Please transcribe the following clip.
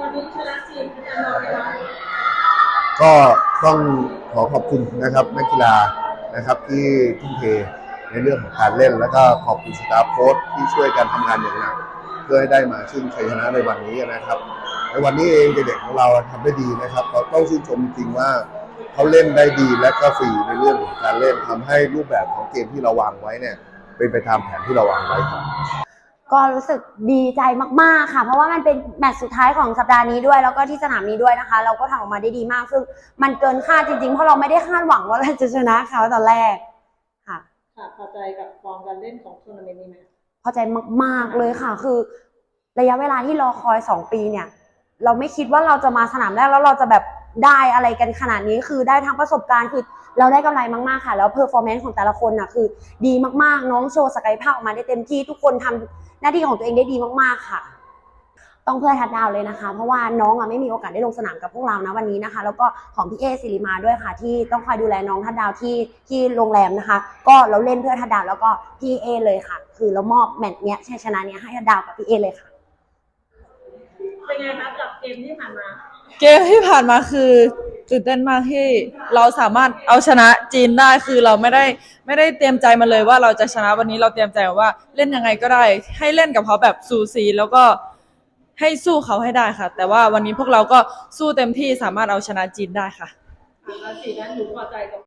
วันนี้ชนะจีนคะแนนน้อยนะคะก็ต้องขอขอบคุณนะครับนักกีฬานะครับที่ทุ่มเทในเรื่องของการเล่น แล้วก็ขอบคุณสตาฟโค้ชที่ช่วยกันทำงานอย่างหนักเพื่อให้ได้มาซึ่งชัยชนะในวันนี้นะครับ ในวันนี้เองเด็กๆของเราทำได้ดีนะครับเราต้องชื่นชมจริงว่าเขาเล่นได้ดีและก็ฟรีในเรื่องของการเล่นทำให้รูปแบบของเกมที่เราวางไว้เนี่ยเป็นไปตามแผนที่เราวางไว้ครับ ก็รู้สึกดีใจมากๆค่ะ เพราะว่ามันเป็นแมตช์สุดท้ายของสัปดาห์นี้ด้วย แล้วก็ที่สนามนี้ด้วยนะคะ เราก็ทำออกมาได้ดีมาก ซึ่งมันเกินคาดจริงๆ เพราะเราไม่ได้คาดหวังว่าเราจะชนะเขาตอนแรกค่ะค่ะพอใจกับฟอร์มการเล่นของทัวร์นาเมนต์นี้ไหมพอใจมากๆเลยค่ะ คือ ระยะเวลาที่รอคอยสองปีเนี่ย เราไม่คิดว่าเราจะมาสนามแรกแล้วเราจะแบบได้อะไรกันขนาดนี้คือได้ทั้งประสบการณ์คือ เราได้กำไรมากๆค่ะ แล้วเพอร์ฟอร์แมนซ์ของแต่ละคนน่ะคือ ดีมากๆ น้องโชว์ศักยภาพออกมาได้เต็มที่ทุกคนทำหน้าที่ของตัวเองได้ดีมากๆค่ะ ต้องเพื่อทัดดาวเลยนะคะ เพราะว่าน้องอะไม่มีโอกาสได้ลงสนามกับพวกเรานะวันนี้นะคะ แล้วก็ของพี่เอสิริมาด้วยค่ะ ที่ต้องคอยดูแลน้องทัดดาวที่ที่โรงแรมนะคะ ก็เราเล่นเพื่อทัดดาวแล้วก็พี่เอเลยค่ะ คือเรามอบแมตช์เนี้ยชัยชนะเนี้ยให้ทัดดาวกับพี่เอเลยค่ะเป็นไงคะกับเกมที่ผ่านมา เกมที่ผ่านมาคือ ตื่นเต้นมากที่เราสามารถเอาชนะจีนได้คือเราไม่ได้ไม่ได้เตรียมใจมาเลยว่าเราจะชนะวันนี้เราเตรียมใจว่าเล่นยังไงก็ได้ ให้เล่นกับเขาแบบสูสีแล้วก็ให้สู้เขาให้ได้ค่ะ แต่ว่าวันนี้พวกเราก็สู้เต็มที่สามารถเอาชนะจีนได้ค่ะแล้วสีนั้นหนูพอใจกับ